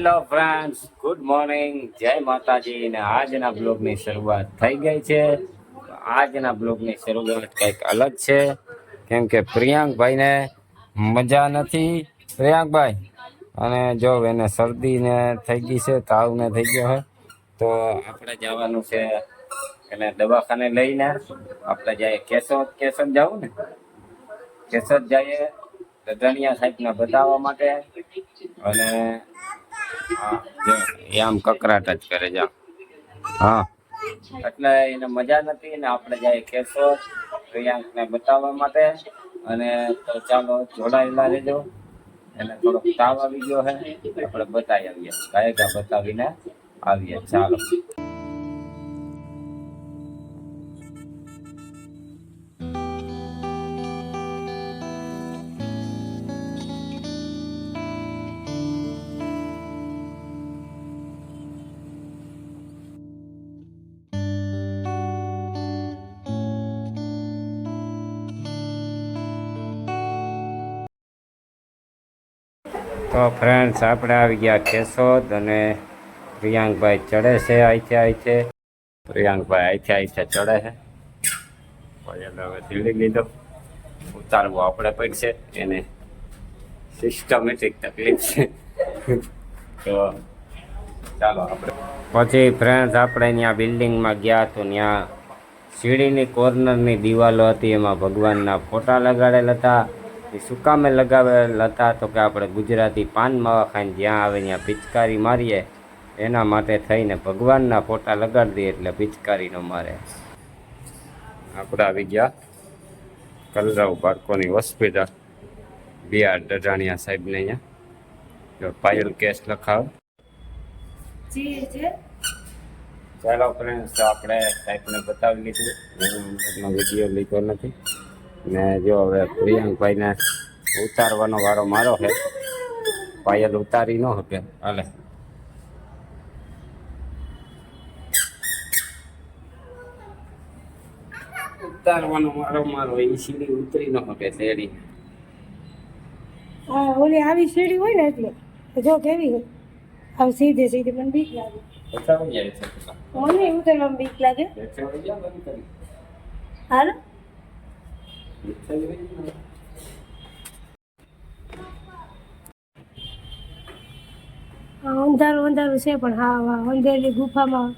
Hello friends, good morning. જય માતાજી ને આજના બ્લોગની શરૂઆત થઈ ગઈ છે. આજના બ્લોગની શરૂઆત કંઈક અલગ છે. કેમ કે પ્રિયાંકભાઈને મજા નથી. પ્રિયાંકભાઈ, અને જો એને શરદીને થઈ ગઈ છે, તાવને થઈ ગયો છે, તો આપણે જવાનું છે એને દવાખાને લઈને. આપણે જઈએ કેશોદ કેશોદ જવું ને? કેશોદ જઈએ. દધણિયા સાહેબને બતાવવા માટે. અને એ આમ કકરાટ જ કરે જા હા. એટલે એને મજા નથી ને આપણે જાય કેસો પ્રિયાંકને બતાવવા માટે. અને તો ચાલો જોડાયેલા રહેજો. એને થોડોક તાવ આવી ગયો હે આપણે બતાવી આવીએ. ગાયકા બતાવીને આવીએ. ચાલો. તો ફ્રેન્ડ્સ, આપણે આવી ગયા કેશોદ અને પ્રિયાંકભાઈ ચડે છે અહીંથી અહીંથી પ્રિયાંકભાઈ અહીંથી અહીંથી ચડે છે. પછી હવે ધીલી લીધો. ઉતારવું આપણે પડશે એને સિસ્ટમેટિક તકલીફ છે. તો ચાલો આપણે. પછી ફ્રેન્ડ્સ, આપણે ત્યાં બિલ્ડિંગમાં ગયા તો ત્યાં સીડીની કોર્નરની દિવાલો હતી. એમાં ભગવાનના ફોટા લગાડેલા હતા. એ શું કામે લગાવેલા હતા તો કે આપણે ગુજરાતી પાન માવા ખાઈને જ્યાં આવે ત્યાં પિચકારી મારીએ એના માટે થઈને ભગવાનના ફોટા લગાડી દઈએ એટલે પિચકારી ન મારે. આપણે આવી ગયા. કલરાવ બાળકોની હોસ્પિટલ બિહાર ડઢાણિયા સાહેબને અહીંયા. પાયલ કેસ લખાવ. ચાલો ફ્રેન્ડ્સ આપણે સાહેબને બતાવી લીધું. હું વીડિયો લીધો નથી. ને જો હવે પ્રિયાંકભાઈને ઉતારવાનો વારો મારો છે. પાયલ ઉતારી ન શકે. હાલે. ઉતારવાનો મારો મારો એ સીડી ઉતરી ન શકે શેરી. હા ઓલી આવી સીડી હોય ને એટલે જો કેવી હોય. આવ સીધે સીધે પણ બીક લાગે. મને ઉતરવામાં બીક લાગે. હાલો. અંધારું અંધારું છે પણ હા હા અંધેરી ગુફામાં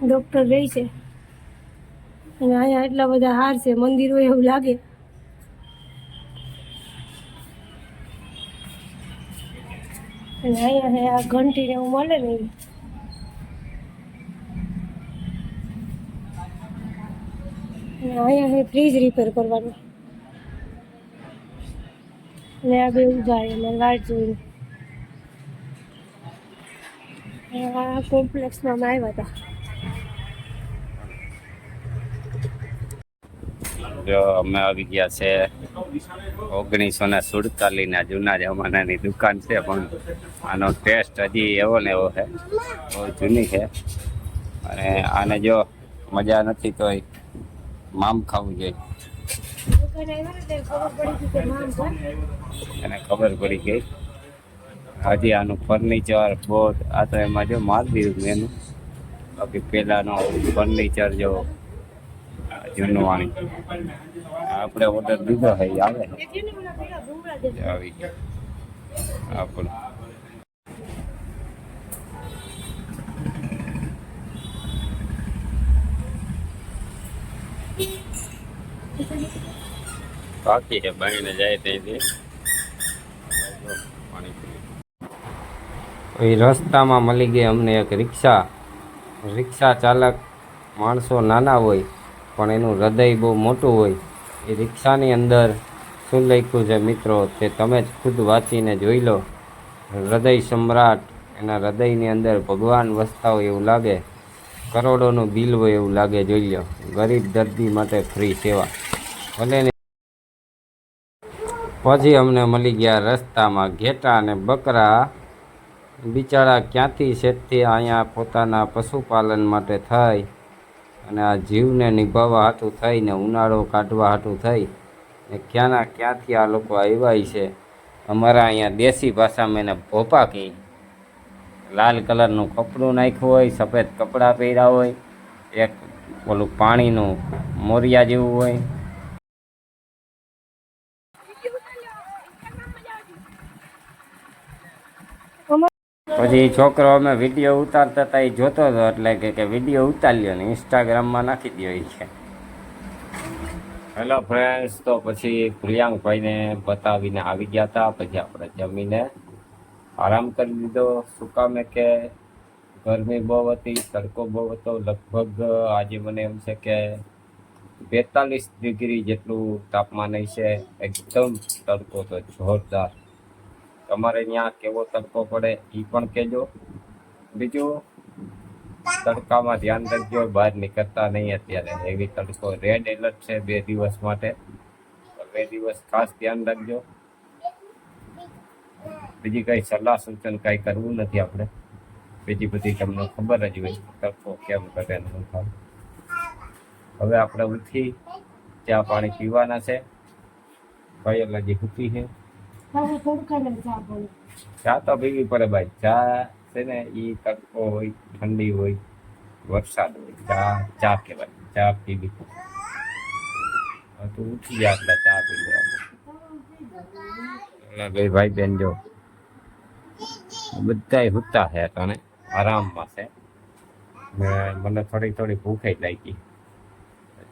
ડૉક્ટર રહે છે. અને અહીંયા એટલા બધા હાર છે, મંદિર હોય એવું લાગે. અને અહીંયા આ ઘંટી ને એવું મળે ને અને અહીંયા હે ફ્રીજ રિપેર કરવાનું. અને આ બે ઊભા અને વાટ જોઈને આ કોમ્પ્લેક્સમાં અમે આવ્યા હતા. જો અમે આવી ગયા છે ઓગણીસો ને સુડતાલીસ ના જૂના જમાનાની દુકાન છે, પણ આનો ટેસ્ટ હજી એવો ને એવો છે. બહુ જૂની છે. અને આને જો મજા નથી તો મામ ખાવું જોઈએ. એને ખબર પડી ગઈ. હજી આનું ફર્નિચર બોર્ડ આ તો એમાં જો માર દીધું મેનું બાકી પહેલાંનો ફર્નિચર જો જૂનું વાણી. આપણે ઓર્ડર દીધો છે આવે. આવી આપણું બાકી છે જાય ત્યાંથી. રસ્તામાં મળી ગઈ અમને એક રિક્ષા. રિક્ષા ચાલક માણસો નાના હોય, પણ એનું હૃદય બહુ મોટું હોય. એ રિક્ષાની અંદર શું લખ્યું છે મિત્રો, તે તમે જ ખુદ વાંચીને જોઈ લો. હૃદય સમ્રાટ, એના હૃદયની અંદર ભગવાન વસતા હોય એવું લાગે. કરોડોનું બિલ હોય એવું લાગે, જોઈ લો ગરીબ દર્દી માટે ફ્રી સેવા. ભલે પછી અમને મળી ગયા રસ્તામાં ઘેટા અને બકરા. બિચારા ક્યાંથી શેઠથી અહીંયા પોતાના પશુપાલન માટે થઈ? અને આ જીવને નિભાવવા હાટું થઈને ઉનાળો કાઢવા હાટું થઈ? ને ક્યાંના ક્યાંથી આ લોકો આવ્યા છે? અમારા અહીંયા દેશી ભાષામાં એને ભોપા કહી. લાલ કલરનું કપડું નાખ્યું હોય, સફેદ કપડાં પહેર્યા હોય, એક ઓલું પાણીનું મોરિયા જેવું હોય. પછી છોકરો અમે વીડિયો ઉતારતા હતા, એ જોતો હતો એટલે કે વીડિયો ઉતારી ને ઇન્સ્ટાગ્રામમાં નાખી દો છે. હેલો ફ્રેન્ડ્સ તો પછી પ્રિયાંકભાઈને બતાવીને આવી ગયા હતા, પછી આપણે જમીને આરામ કરી દીધો શું કામે કે ગરમી બહુ હતી, તડકો બહુ હતો. લગભગ આજે મને એમ છે કે બેતાલીસ ડિગ્રી જેટલું તાપમાન હશે એકદમ તડકો તો જોરદાર. તમારે ત્યાં કેવો તડકો પડે એ પણ કહેજો બીજું, તડકામાં ધ્યાન રાખજો, બહાર નીકળતા નહીં અત્યારે. એવી તડકો રેડ એલર્ટ છે બે દિવસ માટે. બે દિવસ ખાસ ધ્યાન રાખજો. બીજી કઈ સલાહ સૂચન કઈ કરવું નથી આપણે? બીજી બધી તમને ખબર જ હોય. તરફો કેમ થાય. હવે આપણે ઉઠી ચા પાણી પીવાના છે. ભાઈ હજી ઉઠી છે. ચા તો પીવી પડે ભાઈ. ચા છે ને એ તડકો હોય ઠંડી હોય વરસાદ હોય. ચા ચા કહેવાય. ચા પીવી. તો ઉઠી ગયા એટલે ચા પી લે ભાઈ બેન જો બધાય હુતા છે તને, આરામમાં છે. ને મને થોડી થોડી ભૂખાઈ લાગી.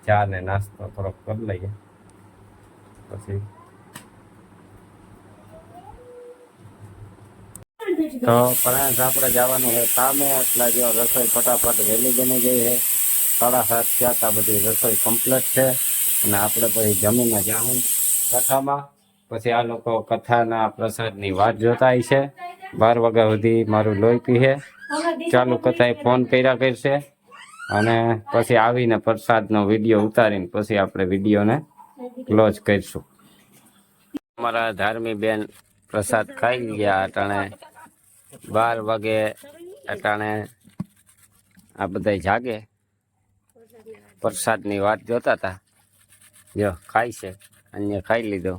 ચા ને નાસ્તો થોડોક કરી લઈએ. પછી તો પ્રયાસ આપણે જવાનું છે કામે, એટલે જો રસોઈ ફટાફટ વહેલી બની ગઈ છે. સાડા સાત થયા તા, બધી રસોઈ કમ્પ્લીટ છે. અને આપણે પછી જમીને જાઉં કથામાં પછી આ લોકો કથાના પ્રસાદની વાત જોતા છે. બાર વાગ્યા સુધી મારું લોહી પીએ ચાલુ કથાએ ફોન કર્યા કરશે અને પછી આવીને પ્રસાદનો વીડિયો ઉતારીને પછી આપણે વિડીયોને ક્લોઝ કરીશું. અમારા ધાર્મિક બેન પ્રસાદ ખાઈ ગયા અટાણે બાર વાગે અટાણે આ બધા જાગે. પ્રસાદની વાત જોતા હતા જો ખાય છે, અન્ય ખાઈ લીધો.